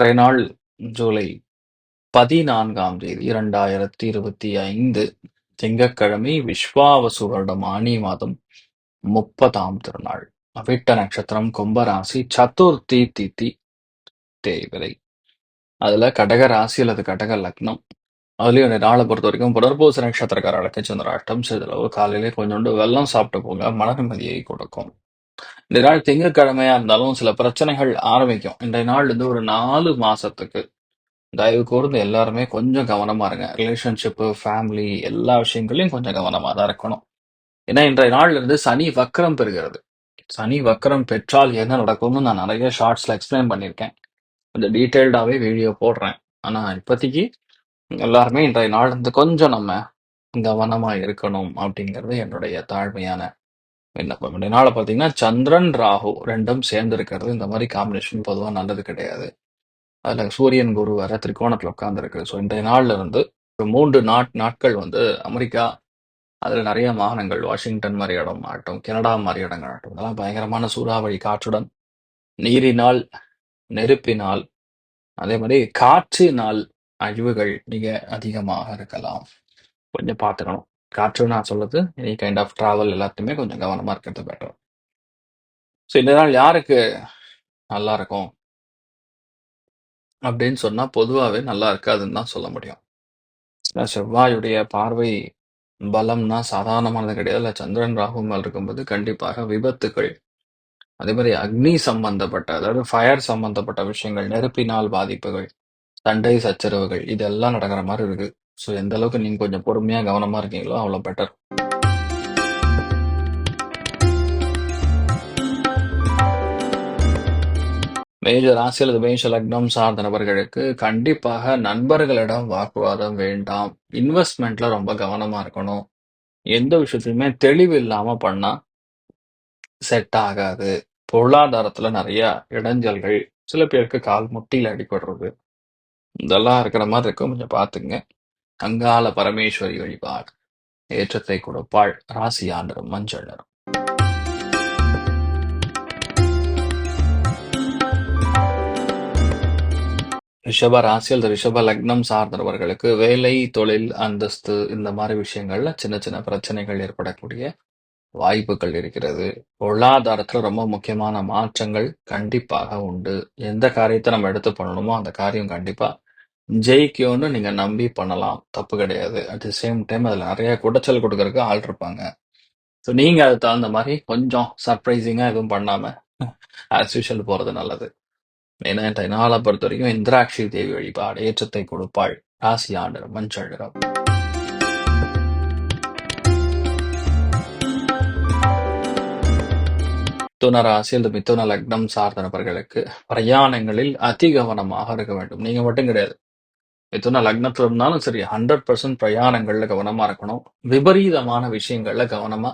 இன்றைய நாள் ஜூலை பதினான்காம் தேதி இரண்டாயிரத்தி இருபத்தி ஐந்து திங்கட்கிழமை விஸ்வாவசு வருடம் ஆணி மாதம் முப்பதாம் திருநாள். அவிட்ட நட்சத்திரம் கும்பராசி சதுர்த்தி தித்தி தேய்விரை அதுல கடக ராசி அல்லது கடக லக்னம். அதுலயும் இந்த நாளை பொறுத்த வரைக்கும் புனர்பூச நட்சத்திரக்காரர்களுக்கு சந்திராஷ்டம் சிறிதளவு காலையிலே கொஞ்சோண்டு வெள்ளம் சாப்பிட்டு போங்க மன நிம்மதியை கொடுக்கும். இந்த நாள் திங்கட்கிழமையா இருந்தாலும் சில பிரச்சனைகள் ஆரம்பிக்கும். இன்றைய நாள் இருந்து ஒரு நாலு மாசத்துக்கு. தயவு கூர்ந்து எல்லாருமே கொஞ்சம் கவனமா இருங்க. ரிலேஷன்ஷிப்பு ஃபேமிலி எல்லா விஷயங்களையும் கொஞ்சம் கவனமா தான் இருக்கணும். ஏன்னா இன்றைய நாள்ல இருந்து சனி வக்கரம் பெறுகிறது. சனி வக்கரம் பெற்றால் என்ன நடக்கும்னு நான் நிறைய ஷார்ட்ஸ்ல எக்ஸ்பிளைன் பண்ணியிருக்கேன். கொஞ்சம் டீட்டெயில்டாவே வீடியோ போடுறேன். ஆனா இப்போதைக்கு எல்லாருமே இன்றைய நாள் இருந்து கொஞ்சம் நம்ம கவனமா இருக்கணும் அப்படிங்கிறது என்னுடைய தாழ்மையான என்ன இன்றைய நாளை பார்த்தீங்கன்னா சந்திரன் ராகு ரெண்டும் சேர்ந்து இருக்கிறது இந்த மாதிரி காம்பினேஷன் பொதுவாக நல்லது கிடையாது. அதில் சூரியன் குரு வர திரிகோணத்தில் உட்காந்துருக்குது ஸோ இன்றைய நாளில் இருந்து ஒரு மூன்று நாட் நாட்கள் வந்து அமெரிக்கா அதில் நிறைய மாகாணங்கள் வாஷிங்டன் மாதிரி இடம் ஆகட்டும் கனடா மாதிரி இடங்கள் ஆகட்டும் இதெல்லாம் பயங்கரமான சூறாவளி காற்றுடன் நீரினால் நெருப்பினால் அதே மாதிரி காற்றினால் அழிவுகள் மிக அதிகமாக இருக்கலாம். கொஞ்சம் பார்த்துக்கணும். காற்று நான் சொல்றது. எனி கைண்ட் ஆஃப் ட்ராவல் எல்லாத்தையுமே கொஞ்சம் கவனமா இருக்கிறது பெட்டர் ஸோ இந்த நாள் யாருக்கு நல்லா இருக்கும்? அப்படின்னு சொன்னா பொதுவாகவே நல்லா இருக்காதுன்னு தான் சொல்ல முடியும். ஏன்னா செவ்வாயுடைய பார்வை பலம்னா சாதாரணமானது கிடையாது. இல்லை சந்திரன் ராகு மேல் இருக்கும்போது கண்டிப்பாக விபத்துகள். அதே மாதிரி அக்னி சம்பந்தப்பட்ட அதாவது ஃபயர் சம்பந்தப்பட்ட விஷயங்கள் நெருப்பினால் பாதிப்புகள் சண்டை சச்சரவுகள் இதெல்லாம் நடக்கிற மாதிரி இருக்கு. ஸோ எந்த அளவுக்கு நீங்க கொஞ்சம் பொறுமையா கவனமா இருக்கீங்களோ அவ்வளோ பெட்டர் மேஜர் ராசி அல்லது மேஷ லக்னம் சார்ந்த நபர்களுக்கு கண்டிப்பாக நண்பர்களிடம் வாக்குவாதம் வேண்டாம். இன்வெஸ்ட்மெண்ட்ல ரொம்ப கவனமா இருக்கணும். எந்த விஷயத்துலையுமே தெளிவு இல்லாம பண்ணா செட் ஆகாது. பொருளாதாரத்துல நிறைய இடைஞ்சல்கள். சில பேருக்கு கால் முட்டியில் அடிபடுறது. இதெல்லாம் இருக்கிற மாதிரி இருக்கும். கொஞ்சம் பார்த்துங்க கங்கால பரமேஸ்வரி வழிபாடு. ஏற்றத்தை கொடுப்பாள் ராசி ஆண்டரும் மஞ்சள் நிறம். ரிஷப ராசி அல்லது ரிஷப லக்னம் சார்ந்தவர்களுக்கு வேலை தொழில் அந்தஸ்து இந்த மாதிரி விஷயங்கள்ல சின்ன சின்ன பிரச்சனைகள் ஏற்படக்கூடிய வாய்ப்புகள் இருக்கிறது. பொருளாதாரத்துல ரொம்ப முக்கியமான மாற்றங்கள் கண்டிப்பாக உண்டு. எந்த காரியத்தை நம்ம எடுத்து பண்ணணுமோ அந்த காரியம் கண்டிப்பா ஜெயிக்கும்னு நீங்க நம்பி பண்ணலாம். தப்பு கிடையாது. அட் தி சேம் டைம் அதுல நிறைய குடைச்சல் கொடுக்கறதுக்கு ஆள் இருப்பாங்க. ஸோ நீங்க அதுக்கு தகுந்த மாதிரி கொஞ்சம் சர்ப்ரைசிங்கா எதுவும் பண்ணாம ஆஸ் யூஷுவல் போறது நல்லது. ஏன்னா இன்றைய நாளை பொறுத்த வரைக்கும் இந்திராட்சி தேவி வழிபாடு ஏற்றத்தை கொடுப்பாள். ராசி ஆண்டர் மஞ்சள் நிறம். மிதுன ராசி அல்லது மிதுன லக்னம் சார்ந்த நபர்களுக்கு பிரயாணங்களில் அதி கவனமாக இருக்க வேண்டும். நீங்க மட்டும் கிடையாது. எத்தனை லக்னத்துல இருந்தாலும் சரி ஹண்ட்ரட் பர்சன்ட் பிரயாணங்கள்ல கவனமா இருக்கணும். விபரீதமான விஷயங்கள்ல கவனமா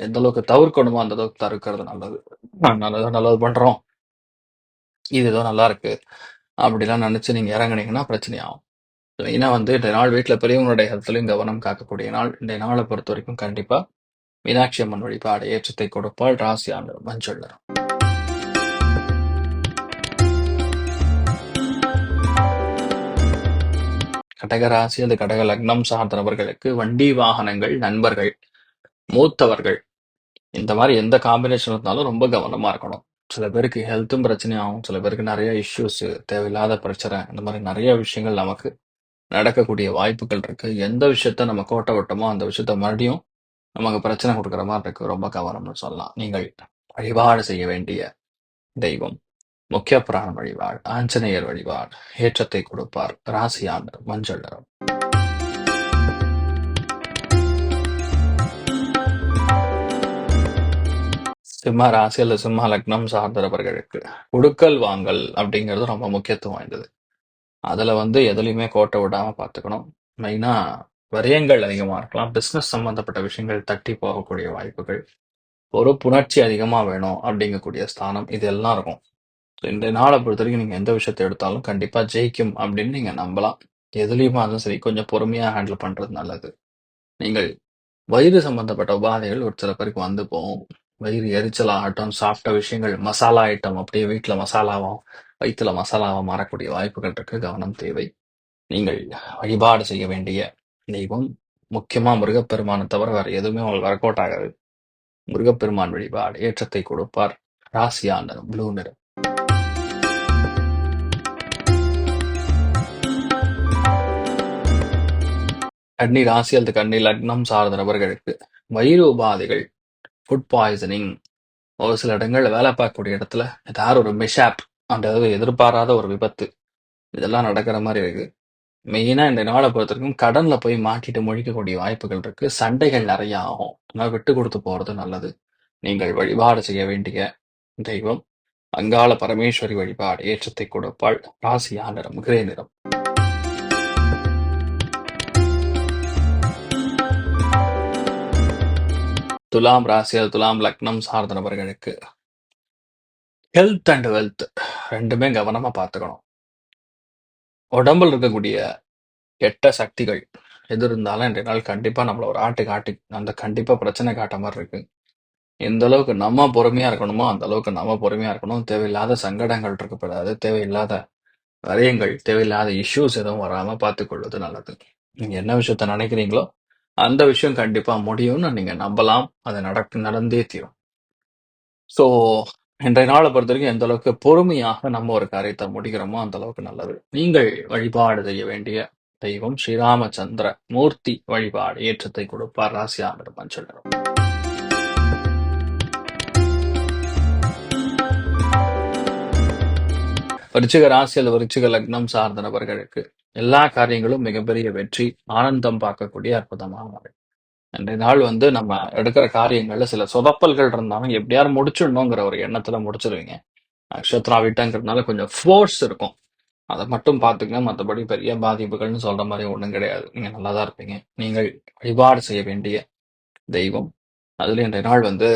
எந்த அளவுக்கு தவிர்க்கணுமோ அந்த அளவுக்கு தவிர்க்கிறது நல்லது. நல்லது நல்லது பண்றோம். இது ஏதோ நல்லா இருக்கு. அப்படிலாம் நினைச்சு நீங்க இறங்குனீங்கன்னா பிரச்சனையாகும். மெயினா வந்து இந்த நாள் வீட்டுல பெரியவங்களுடைய ஹெல்த்லயும் கவனம் காக்கக்கூடிய நாள். இந்த நாளை பொறுத்த வரைக்கும் கண்டிப்பா மீனாட்சி அம்மன் வழிபாடு ஏற்றத்தை கொடுப்பாள். ராசி ஆண்டு மஞ்சள் நிறம். கடகராசி அல்லது கடக லக்னம் சார்ந்த நபர்களுக்கு வண்டி வாகனங்கள் நண்பர்கள் மூத்தவர்கள் இந்த மாதிரி எந்த காம்பினேஷன் இருந்தாலும் ரொம்ப கவனமா இருக்கணும். சில பேருக்கு ஹெல்த்தும் பிரச்சனையாகும். சில பேருக்கு நிறைய இஷ்யூஸ் தேவையில்லாத பிரச்சனை, இந்த மாதிரி நிறைய விஷயங்கள் நமக்கு நடக்கக்கூடிய வாய்ப்புகள் இருக்கு. எந்த விஷயத்த நம்ம கோட்டை விட்டோமோ, அந்த விஷயத்த மறுபடியும் நமக்கு பிரச்சனை கொடுக்குற மாதிரி இருக்கு. ரொம்ப கவனம்னு சொல்லலாம். நீங்கள் வழிபாடு செய்ய வேண்டிய தெய்வம் முக்கிய பிராண வழிபாடு, ஆஞ்சநேயர் வழிபாடு, ஏற்றத்தை கொடுப்பார். ராசி மஞ்சள் நிறம். சிம்ம ராசி அல்லது சிம்ம லக்னம் சார்ந்தவர்களுக்கு உடுக்கல் வாங்கல் அப்படிங்கிறது ரொம்ப முக்கியத்துவம் வாய்ந்தது. அதுல வந்து எதுலயுமே கோட்டை விடாம பார்த்துக்கணும். மெயினா விரயங்கள் அதிகமா இருக்கலாம். பிசினஸ் சம்பந்தப்பட்ட விஷயங்கள் தட்டி போகக்கூடிய வாய்ப்புகள். ஒரு புணர்ச்சி அதிகமா வேணும் அப்படிங்கக்கூடிய ஸ்தானம் இது எல்லாம் இருக்கும். So, இந்த நாளை பொறுத்தவரைக்கும் நீங்கள் எந்த விஷயத்தை எடுத்தாலும் கண்டிப்பாக ஜெயிக்கும் அப்படின்னு நீங்கள் நம்பலாம். எதுலேயுமா இருந்தாலும் சரி கொஞ்சம் பொறுமையாக ஹேண்டில் பண்ணுறது நல்லது. நீங்கள் வயிறு சம்பந்தப்பட்ட உபாதைகள் ஒரு சில பேருக்கு வந்து போகும். வயிறு எரிச்சல் ஆகட்டும், சாப்பிட்ட விஷயங்கள் மசாலா ஐட்டம் அப்படியே வீட்டில் மசாலாவும் வயிற்றுல மசாலாவும் மாறக்கூடிய வாய்ப்புகள் இருக்கு. கவனம் தேவை. நீங்கள் வழிபாடு செய்ய வேண்டிய தெய்வம் முக்கியமாக முருகப்பெருமானை தவிர வேறு எதுவுமே உங்களுக்கு ஒர்க் அவுட் ஆகாது. முருகப்பெருமான் வழிபாடு ஏற்றத்தை கொடுப்பார். ராசியா ப்ளூ நிறம். கன்னி ராசி அல்லது கன்னி லக்னம் சார்ந்த நபர்களுக்கு வயிறு உபாதைகள், ஃபுட் பாய்சனிங், ஒரு சில இடங்கள்ல வேலை பார்க்கக்கூடிய இடத்துல ஏதாவது ஒரு மிஷாப், அந்த எதிர்பாராத ஒரு விபத்து, இதெல்லாம் நடக்கிற மாதிரி இருக்கு. மெயினா இந்த நாளை பொறுத்தவரைக்கும் கடன்ல போய் மாட்டிட்டு முழிக்கக்கூடிய வாய்ப்புகள் இருக்கு. சண்டைகள் நிறைய ஆகும். அதனால விட்டு கொடுத்து போறது நல்லது. நீங்கள் வழிபாடு செய்ய வேண்டிய தெய்வம் அங்காள பரமேஸ்வரி வழிபாடு ஏற்றத்தை கொடுப்பாள். ராசியா நிறம் கிரே நிறம். துலாம் ராசி துலாம் லக்னம் சார்ந்த நபர்களுக்கு ஹெல்த் அண்ட் வெல்த் ரெண்டுமே கவனமா பார்த்துக்கணும். உடம்புல இருக்கக்கூடிய கெட்ட சக்திகள் எது இருந்தாலும் இன்றைய நாள் கண்டிப்பாக நம்மளை ஒரு ஆட்டு காட்டி அந்த கண்டிப்பாக பிரச்சனை காட்ட மாதிரி இருக்கு. எந்த அளவுக்கு நம்ம பொறுமையா இருக்கணுமோ அந்த அளவுக்கு நம்ம பொறுமையா இருக்கணும். தேவையில்லாத சங்கடங்கள் இருக்கக்கூடாது. தேவையில்லாத வரையங்கள் தேவையில்லாத இஷ்யூஸ் எதுவும் வராமல் பார்த்துக்கொள்வது நல்லது. நீங்க என்ன விஷயத்த நினைக்கிறீங்களோ அந்த விஷயம் கண்டிப்பா முடியும்னு நீங்க நம்பலாம். அது நடக்கு நடந்தே தீரும். ஸோ இன்றைய நாளை பொறுத்தவரைக்கும் எந்த அளவுக்கு பொறுமையாக நம்ம ஒரு காரியத்தை முடிக்கிறோமோ அந்த அளவுக்கு நல்லது. நீங்கள் வழிபாடு செய்ய வேண்டிய தெய்வம் ஸ்ரீராமச்சந்திர மூர்த்தி வழிபாடு ஏற்றத்தை கொடுப்பார். ராசியா மஞ்சள் நிறம். விருச்சிக ராசியில் விருச்சிக லக்னம் சார்ந்த நபர்களுக்கு எல்லா காரியங்களும் மிகப்பெரிய வெற்றி, ஆனந்தம் பார்க்கக்கூடிய அற்புதமான நாள். இன்றைய நாள் வந்து நம்ம எடுக்கிற காரியங்கள்ல சில சொதப்பல்கள் இருந்தாலும் எப்படியாவது முடிச்சிடணுங்கிற ஒரு எண்ணத்துல முடிச்சிருவீங்க. நட்சத்திரம் விட்டங்கிறதுனால கொஞ்சம் ஃபோர்ஸ் இருக்கும். அதை மட்டும் பார்த்துக்கங்க. மற்றபடி பெரிய பாதிப்புகள்னு சொல்ற மாதிரி ஒன்றும் கிடையாது. நீங்க நல்லா தான் இருப்பீங்க. நீங்கள் வழிபாடு செய்ய வேண்டிய தெய்வம் அதுல இன்றைய நாள் வந்து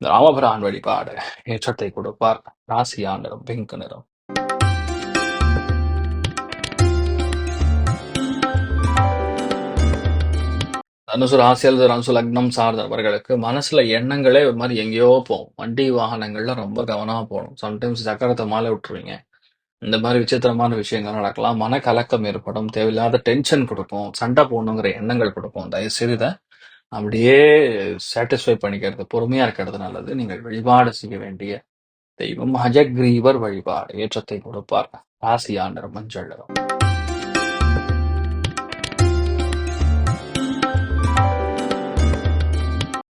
இந்த ராமபிரான் வழிபாடு ஏற்றத்தை கொடுப்பார். ராசியா நிறம் பிங்க் நிறம். அனுசர் ராசி அனுசு லக்னம் சார்ந்தவர்களுக்கு மனசில் மனசுல எண்ணங்களே ஒரு மாதிரி எங்கேயோ போகும். வண்டி வாகனங்கள்ல ரொம்ப கவனமா போகணும். சம்டைம்ஸ் சக்கரத்தை மாலை விட்டுருவீங்க. இந்த மாதிரி விசித்திரமான விஷயங்கள் நடக்கலாம். மனக்கலக்கம் ஏற்படும். தேவையில்லாத டென்ஷன் கொடுக்கும். சண்டை போடணுங்கிற எண்ணங்கள் கொடுக்கும். தயவுசெய்து இதை அப்படியே சாட்டிஸ்ஃபை பண்ணிக்கிறது பொறுமையா இருக்கிறது நல்லது. நீங்கள் வழிபாடு செய்ய வேண்டிய தெய்வம் ஹஜக்ரீவர் வழிபாடு ஏற்றத்தை கொடுப்பார். ராசியா நிறம் மஞ்சள்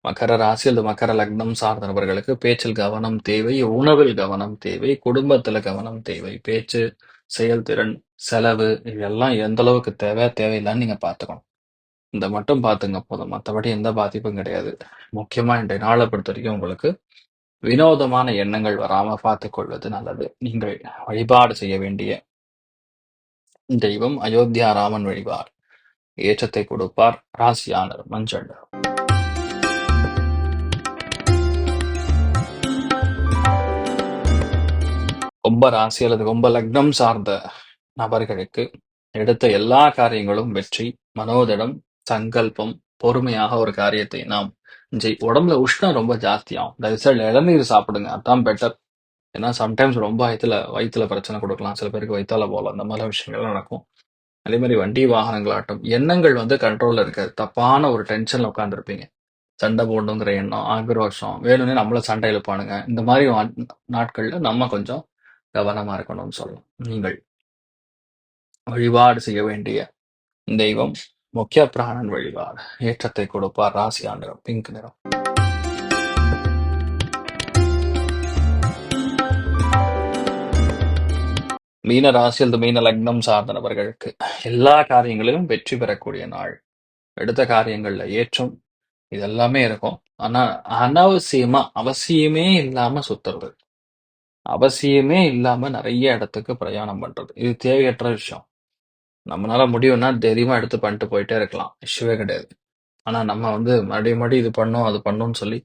மகர ராசி அல்லது மகர லக்னம் சார்ந்த நபர்களுக்கு பேச்சில் கவனம் தேவை. உணவில் கவனம் தேவை. குடும்பத்துல கவனம் தேவை. பேச்சு, செயல்திறன், செலவு இதெல்லாம் எந்த அளவுக்கு தேவை, தேவையில்லான்னு நீங்க பார்த்துக்கணும். இந்த மட்டும் பார்த்துங்க போதும். மத்தபடி எந்த பாதிப்பும் கிடையாது. முக்கியமா இன்றைய நாளை பொறுத்த வரைக்கும் உங்களுக்கு வினோதமான எண்ணங்கள் வராம பார்த்துக்கொள்வது நல்லது. நீங்கள் வழிபாடு செய்ய வேண்டிய தெய்வம் அயோத்தியா ராமன் வழிபார் ஏற்றத்தை கொடுப்பார். ராசியா நிறம் மஞ்சள் கும்ப ராசி அல்லது கும்ப லக்னம் சார்ந்த நபர்களுக்கு எடுத்த எல்லா காரியங்களும் வெற்றி, மனோதிடம், சங்கல்பம், பொறுமையாக ஒரு காரியத்தை நாம் ஜெய் உடம்புல உஷ்ணம் ரொம்ப ஜாஸ்தியாகும். தயவுசெய்து இளநீர் சாப்பிடுங்க. அதான் பெட்டர். ஏன்னா சம்டைம்ஸ் ரொம்ப வயத்துல வயிற்றுல பிரச்சனை கொடுக்கலாம். சில பேருக்கு வயிற்றால போகலாம். அந்த மாதிரி விஷயங்கள் நடக்கும். அதே மாதிரி வண்டி வாகனங்களாகட்டும் எண்ணங்கள் வந்து கண்ட்ரோல்ல இருக்காது. தப்பான ஒரு டென்ஷன்ல உட்காந்துருப்பீங்க சண்டை போடணுங்கிற எண்ணம், ஆக்ரோஷம், வேணும்னே நம்மள சண்டை இழுப்பானுங்க. இந்த மாதிரி நாட்கள்ல நம்ம கொஞ்சம் கவனமா இருக்கணும்னு சொல்லலாம். நீங்கள் வழிபாடு செய்ய வேண்டிய தெய்வம் முக்கிய பிராணன் வழிபாடு. ஏற்றத்தை கொடுப்பார். ராசியா நிறம் பிங்க் நிறம். மீன ராசி அல்லது மீன லக்னம் சார்ந்த நபர்களுக்கு எல்லா காரியங்களிலும் வெற்றி பெறக்கூடிய நாள். எடுத்த காரியங்கள்ல ஏற்றம் இதெல்லாமே இருக்கும். ஆனா அனாவசியமா அவசியமே இல்லாம சுத்துறது. அவசியமே இல்லாம நிறைய இடத்துக்கு பிரயாணம் பண்றது. இது தேவையற்ற விஷயம். நம்மளால முடியும்னா தைரியமா எடுத்து பண்ணிட்டு போயிட்டே இருக்கலாம். இஷ்யூவே கிடையாது. ஆனா நம்ம வந்து மறுபடியும் மறுபடியும் இது பண்ணோம் அது பண்ணோம்னு சொல்லி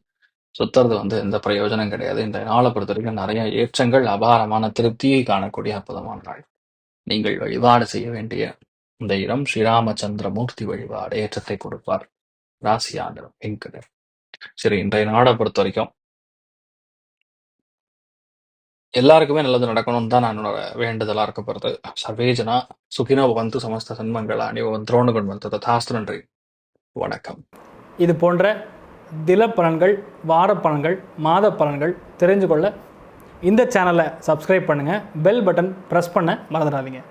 சுத்துறது வந்து எந்த பிரயோஜனம் கிடையாது. இந்த பொறுத்த வரைக்கும் நிறைய ஏற்றங்கள், அபாரமான திருப்தியை காணக்கூடிய அற்புதமான நாள். நீங்கள் வழிபாடு செய்ய வேண்டிய இந்த இடம் ஸ்ரீராமச்சந்திர மூர்த்தி வழிபாடு. ஏற்றத்தை கொடுப்பார். ராசி நிறம் சரி இன்றைய நாட பொறுத்த வரைக்கும் எல்லாருக்குமே நல்லது நடக்கணும்னு தான் நான் என்னோட வேண்டுதலா இருக்க போறது. சர்வேஜனா சுகினோ வந்து சமஸ்த சன்மங்களானி உன் திரோணகுண் வந்து ததாஸ்து நன்றி. வணக்கம். இது போன்ற தில பலன்கள் வார பலன்கள் மாத பலன்கள் தெரிஞ்சு கொள்ள இந்த சேனலை சப்ஸ்கிரைப் பண்ணுங்கள் பெல் பட்டன் ப்ரெஸ் பண்ண மறந்துடாதீங்க